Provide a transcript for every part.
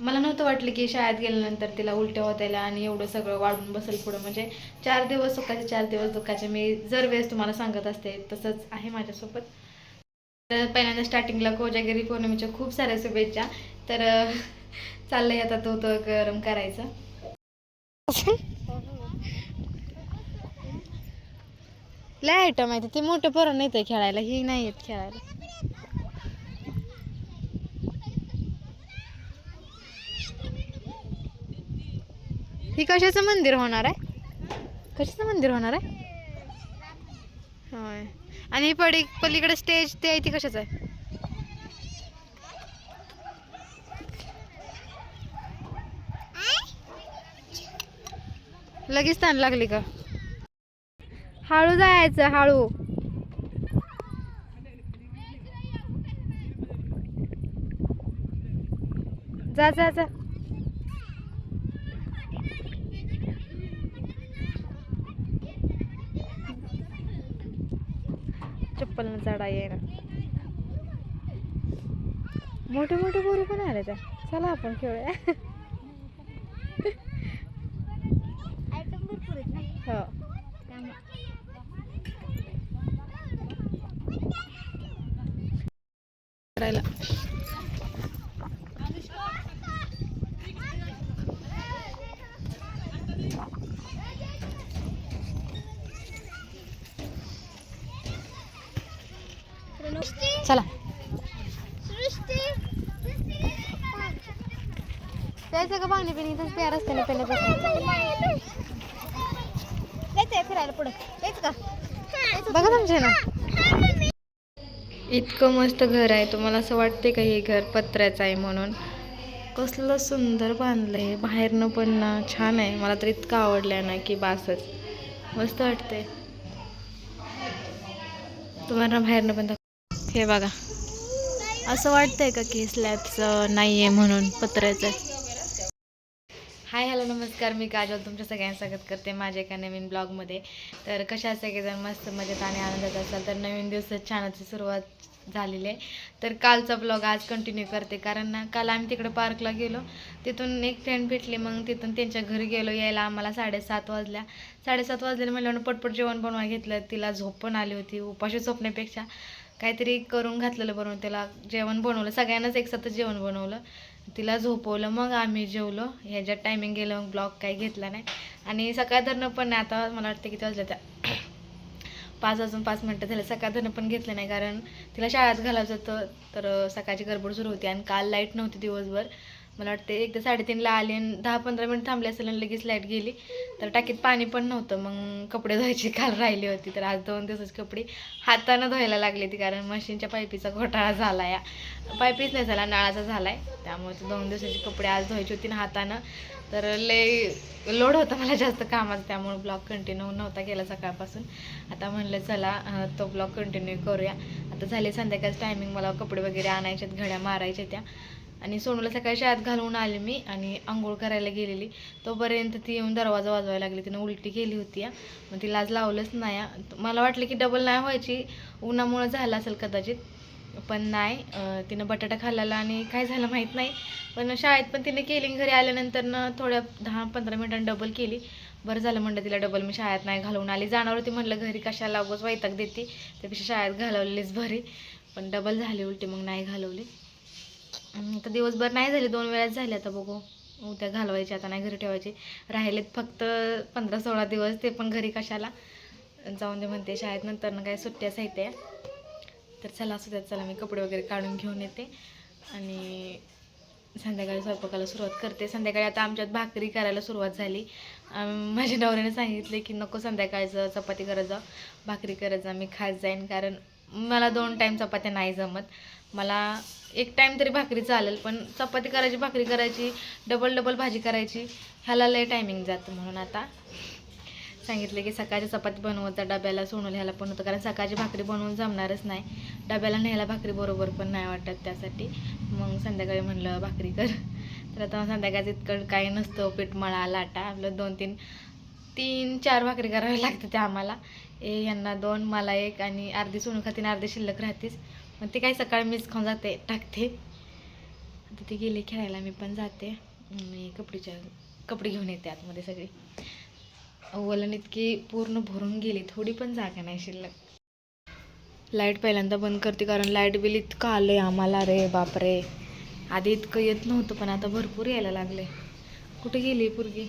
मला नव्हतं वाटलं की शाळेत गेल्यानंतर तिला उलट्या होत्याला आणि एवढं सगळं वाढून बसेल पुढं. म्हणजे चार दिवस सुखाचे चार दिवस दुःखाचे. मी जर वेळेस तुम्हाला सांगत असते तसंच आहे माझ्यासोबत. तर पहिल्यांदा स्टार्टिंगला कोजागिरी पौर्णिमेच्या खूप साऱ्या शुभेच्छा. तर चाललंय आता तो तो गरम करायचा. लय आयटम आहे ते. मोठं पोरं नाही ते खेळायला. ही नाही येत खेळायला. ही कशाचं मंदिर होणार आहे? कशाचं मंदिर होणार आहे? होय. आणि ही पडी पलीकडे स्टेज ते आहे ती कशाचं आहे? लगेच ताण लागली का? हळू जायचं हळू. जा जा जा. चप्पल न चढा येईना. मोठे मोठे पोरी पण आले त्या. चला आपण खेळूया. चला. जायचं का पाणी पिणी प्यार असते ना पहिल्यापासून जायचंय फिरायला पुढं. जायचं का? बघा तुमचे ना. इतकं मस्त घर आहे. तुम्हाला असं वाटते का हे घर पत्र्याचं आहे म्हणून? कसलं सुंदर बांधलंय. बाहेरनं पण ना छान आहे. मला तर इतकं आवडलं ना की बासच. मस्त वाटते तुम्हाला बाहेरनं पण हे बघा. असं वाटतंय का की स्लॅबचं नाही आहे म्हणून पत्र्याचं? हाय हॅलो नमस्कार. मी काजल तुमच्या सगळ्यांना स्वागत करते माझ्या एका नवीन ब्लॉगमध्ये. तर कशा सगळेजण? मस्त मजेत आणि आनंदात असाल तर नवीन दिवसात छानची सुरुवात झालेली आहे. तर कालचा ब्लॉग आज कंटिन्यू करते कारण ना काल आम्ही तिकडे पार्कला गेलो. तिथून एक फ्रेंड भेटली मग तिथून त्यांच्या घरी गेलो यायला आम्हाला साडेसात वाजल्या. साडेसात वाजले म्हणल्यावर पटपट जेवण बनवा घेतलं. तिला झोप पण आली होती उपाशी झोपण्यापेक्षा. काहीतरी करून घातलेलं बनवून त्याला जेवण बनवलं. सगळ्यांनाच एकसाथच जेवण बनवलं. तिला झोपवलं मग आम्ही जेवलो. ह्याच्यात टायमिंग गेलं मग ब्लॉग काही घेतला नाही. आणि सकाळ धरणं पण नाही. आता मला वाटतं किती वाजल्या त्या पाच वाजून पाच मिनटं झाले. सकाळधरणं पण घेतलं नाही. कारण तिला शाळेत घालायचं होतं तर सकाळची गडबड सुरू होती. आणि काल लाइट नव्हती दिवसभर. मला वाटते एकदा साडेतीनला आली आणि दहा पंधरा मिनिट थांबले असेल आणि लगेच लाइट गेली तर टाकीत पाणी पण नव्हतं. मग कपडे धुवायची काल राहिली होती तर आज दोन दिवसाची कपडे हातानं धुवायला लागले ती कारण मशीनच्या पायपीचा घोटाळा झाला या पायपीच नाही झाला नळाचा झाला आहे त्यामुळे दोन दिवसाचे कपडे आज धुवायची होती ना हातानं. तर लय लोड होता मला जास्त कामाचं त्यामुळे ब्लॉग कंटिन्यू नव्हता केला सकाळपासून. आता म्हणलं चला तो ब्लॉग कंटिन्यू करूया. आता झाले संध्याकाळचं टायमिंग मला कपडे वगैरे आणायच्यात घड्या मारायच्या त्या. आणि सोनूला सकाळी शाळेत घालून आले मी आणि आंघोळ करायला गेलेली. तोपर्यंत ती येऊन दरवाजा वाजवायला लागली. तिनं उलटी केली होती मग तिला आज लावलंच नाही मला वाटलं की डबल नाही व्हायची. उन्हामुळं झालं असेल कदाचित. पण नाही तिनं बटाटा खाल्लेला आणि काय झालं माहीत नाही. पण शाळेत पण तिने केली घरी आल्यानंतर ना थोड्या दहा पंधरा मिनिटांनी डबल केली. बरं झालं म्हणलं तिला डबल मी शाळेत नाही घालवून आली. जाणार होती म्हटलं घरी कशाला उगाच वैताग देते. त्यापेक्षा शाळेत घालवलेलीच भरी पण डबल झाली उलटी मग नाही घालवली. आता दिवसभर नाही झाले दोन वेळाच झाले आता बघू. उद्या घालवायचे आता नाही घरी ठेवायचे. राहिलेत फक्त पंधरा सोळा दिवस ते पण घरी कशाला? जाऊन दे म्हणते शाळेत नंतर ना काय सुट्ट्याच आहेत त्या. तर चला असू द्या चला मी कपडे वगैरे काढून घेऊन येते. आणि संध्याकाळी स्वयंपाकाला सुरुवात करते. संध्याकाळी आता आमच्यात भाकरी करायला सुरुवात झाली. माझ्या नवऱ्याने सांगितले की नको संध्याकाळचं चपाती करत जा भाकरी करत जा मी खास जाईन. कारण मला दोन टाईम चपात्या नाही जमत. मला एक टाईम तरी भाकरी चालेल पण चपाती करायची भाकरी करायची डबल डबल भाजी करायची ह्याला लय टायमिंग जातं म्हणून आता. सांगितलं की सकाळची चपाती बनवता डब्याला सोनूला ह्याला पण होतं कारण सकाळची भाकरी बनवून जमणारच नाही. डब्याला न्यायला भाकरी बरोबर पण नाही वाटत त्यासाठी. मग संध्याकाळी म्हणलं भाकरी कर. तर आता संध्याकाळचं इतकं काही नसतं पीठ मळा लाटा आपलं दोन तीन तीन चार भाकरी कराव्या लागते त्या आम्हाला. ए यांना दोन मला एक आणि अर्धी सोनू खातीन अर्धी शिल्लक राहतेच. मग ते काही सकाळी मीच खाऊन जाते टाकते. आता ती गेली खेळायला मी पण जाते. मी कपडेच्या कपडे घेऊन येते आतमध्ये सगळी. वलन इतकी पूर्ण भरून गेली थोडी पण जागा नाही शिल्लक. लाइट पहिल्यांदा बंद करते कारण लाइट बिल इतकं आलं आहे आम्हाला. रे बापरे. आधी इतकं येत नव्हतं पण आता भरपूर यायला लागले. कुठे गेली पोरगी?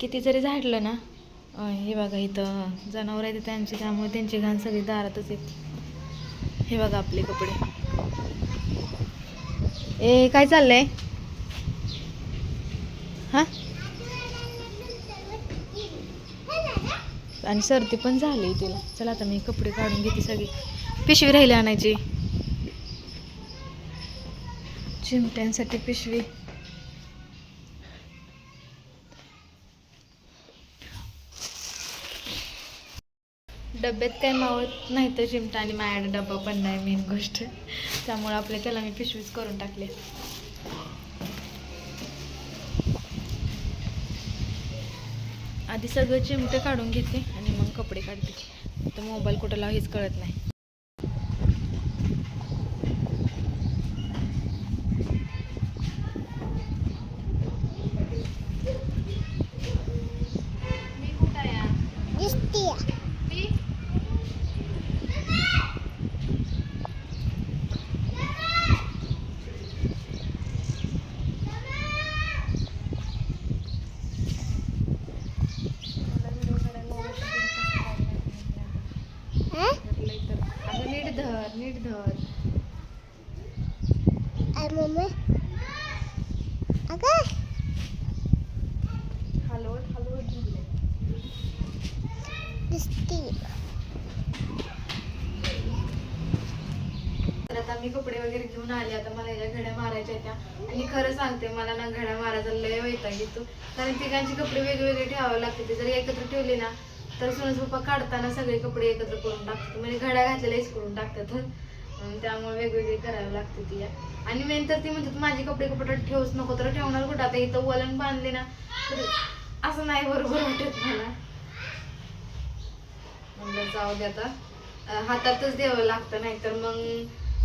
किती जरी झाडलं ना हे बघा इथं जनावर आहेत त्यांची त्यामुळे त्यांची घाण सगळी दारातच येते हे बघा आपले कपडे. ए काय चाललंय? हा? आणि सर्दी पण झाली तिला. चला आता मी कपडे काढून घेते सगळी. पिशवी राहिली आणायची. चिमट्यांसाठी पिशवी. डब्यात काय मावत नाही तर चिमटा आणि माझ्याकडे डबा पण नाही मेन गोष्ट. त्यामुळे आपल्या त्याला मी पिशवीच करून टाकले. आधी सगळं चिमटे काढून घेते आणि मग कपडे काढते. तर मोबाईल कुठं लाव हेच कळत नाही. मी कुठं आहे आज? दिसतीये मी हा अगं नीट धर नीट धर आई मम्मी। अगं। हलवत हलवत दिसतीये तर आता मी कपडे वगैरे घेऊन आले आता मला याच्या घड्या मारायच्या त्या. आणि खरं सांगते मला ना घड्या मारायचा लय वैताग येतो. कारण तिघांची कपडे वेगवेगळे ठेवावे लागते ते जर एकत्र ठेवले ना तर सोनस पप्पा काढताना सगळे कपडे एकत्र करून टाकतात. म्हणजे घड्या घातलेल्याच करून टाकतात त्यामुळे वेगवेगळी करावी लागते ती. आणि मेन तर ती म्हणतात माझे कपडे कपडे ठेवूच नको तर ठेवणार कुठं? आता इथं वलन बांधले ना तर असं नाही बरोबर वाटत मला. म्हणलं जाऊ दे आता. हातातच द्यावं लागतं नाही तर मग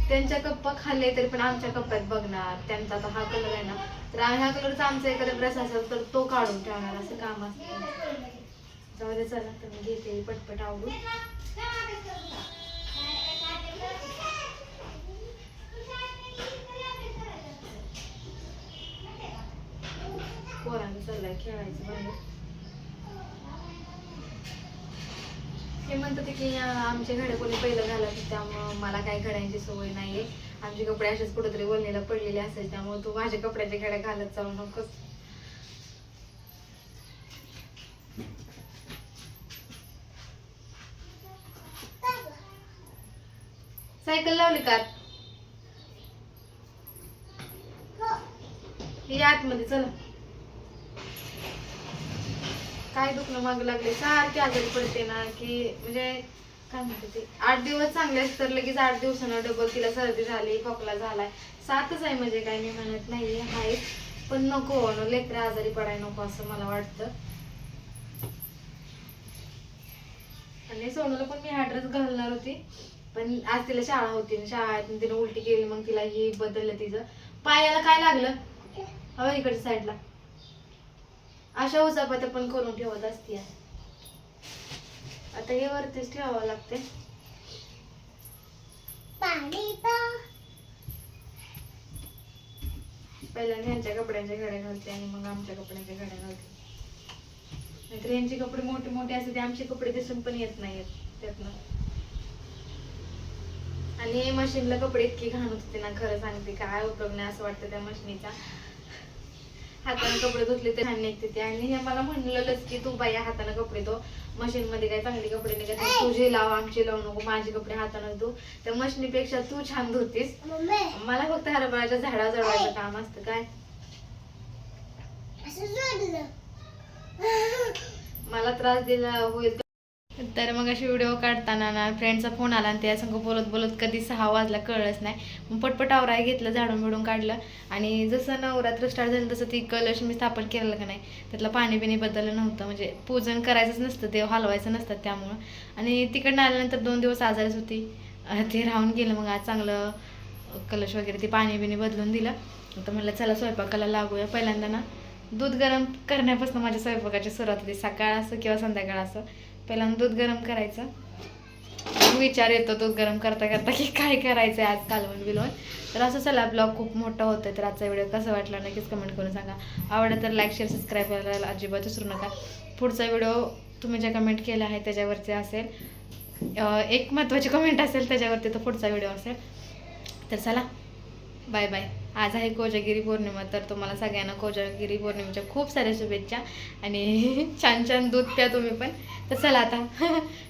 त्यांच्या कप्पा खाल्ले तरी पण आमच्या कप्प्यात बघणार. त्यांचा आता हा कलर आहे ना तर आम्ही हा कलरचा आमचा एखादा ड्रेस असेल तर तो काढून ठेवणार असं काम असतं. जाऊ दे चला तर मी घेते पटपट आवडून पोरांचं खेळायचं बाहेर हे म्हणतात की आमच्या घड्या कोणी पहिलं घालत त्यामुळं मला काही घड्यांची सवय नाहीये. आमचे कपडे असेच कुठेतरी वळणीला पडलेले असायचे त्यामुळे तू माझ्या कपड्याच्या घड्या घालत जाऊ नकोस. सायकल लावली का हे आतमध्ये चला. काय दुखणं माग लागले सारखे आजारी पडते ना की म्हणजे काय म्हणते ते? आठ दिवस चांगले असते तर लगेच आठ दिवसानं डबल तिला सर्दी झाली खोकला झालाय. सातच आहे म्हणजे काय मी म्हणत नाहीये आहे पण नको लेकरं आजारी पडायला नको असं मला वाटतं. आणि सोनूला पण मी हा ड्रेस घालणार होती. पण आज तिला शाळा होती शाळेत शाळेतून तिने उलटी केली मग तिला हे बदललं तिचं. पायाला काय लागलं? हवं इकडच्या साईडला अशा उचापात्या पण करून ठेवत असते आता हे वरतीच ठेवावं लागते पहिल्यांदा ह्यांच्या कपड्यांच्या घड्या घालते आणि मग आमच्या कपड्यांच्या घड्या घालते. नाहीतर यांचे कपडे मोठे मोठे असते ते आमचे कपडे दिसून पण येत नाहीत त्यातनं. आणि मशीनला कपडे इतकी घाण होते ना खरं सांगते काय उपयोग नाही असं वाटतं त्या मशीनीचा. हाताने कपडे धुतले तर छान निघते ते. आणि हे मला म्हणलेलंच की तू बाई हाताने कपडे धो. मशीन मध्ये काय चांगले कपडे निघत नाही. तुझे लाव आमचे लावू नको माझे कपडे हाताने धु. त्या मशिनीपेक्षा तू छान धुतीस. मला फक्त हरभऱ्याच्या झाडा जळवायचं काम असतं. काय? मला त्रास दिला होईल. तर मग अशी व्हिडिओ काढताना ना फ्रेंडचा फोन आला आणि त्या संग बोलत बोलत कधी सहा वाजला कळलंच नाही. मग पटपट आवराय घेतलं झाडून बिडून काढलं. आणि जसं नवरात्र स्टार्ट झालं तसं ती कलश मी स्थापन केलेलं का नाही त्यातलं पाणी बिणी बदललं नव्हतं. म्हणजे पूजन करायचंच नसतं देव हलवायचं नसतं त्यामुळं. आणि तिकडनं आल्यानंतर दोन दिवस आजारच होती. ते राहून गेलं मग आज चांगलं कलश वगैरे ते पाणी बिणी बदलून दिलं. आता म्हणलं चला स्वयंपाकाला लागूया पहिल्यांदा ना. दूध गरम करण्यापासून माझ्या स्वयंपाकाची सुरुवात होती. सकाळ असं किंवा संध्याकाळ असं. पहिल्यांदा दूध गरम करायचं. विचार येतो दूध गरम करता करता की काय करायचं आहे आज कालवण बिलवण. तर असं चला ब्लॉग खूप मोठा होतं तर आजचा व्हिडिओ कसा वाटला नक्कीच कमेंट करून सांगा. आवडलं तर लाईक शेअर सबस्क्राईब करायला अजिबात विसरू नका. पुढचा व्हिडिओ तुम्ही जे कमेंट केला आहे त्याच्यावरचे असेल एक महत्त्वाची कमेंट असेल त्याच्यावरती तो पुढचा व्हिडिओ असेल. तर चला बाय बाय आज आहे कोजागिरी पौर्णिमा तर तुम्हाला सगळ्यांना कोजागिरी पौर्णिमेच्या खूप साऱ्या शुभेच्छा आणि छान छान दूध प्या तुम्ही पण. तर चला आता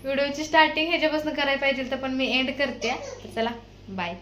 व्हिडिओची स्टार्टिंग ह्याच्यापासून करायला पाहिजे तर पण मी एंड करते. तर चला बाय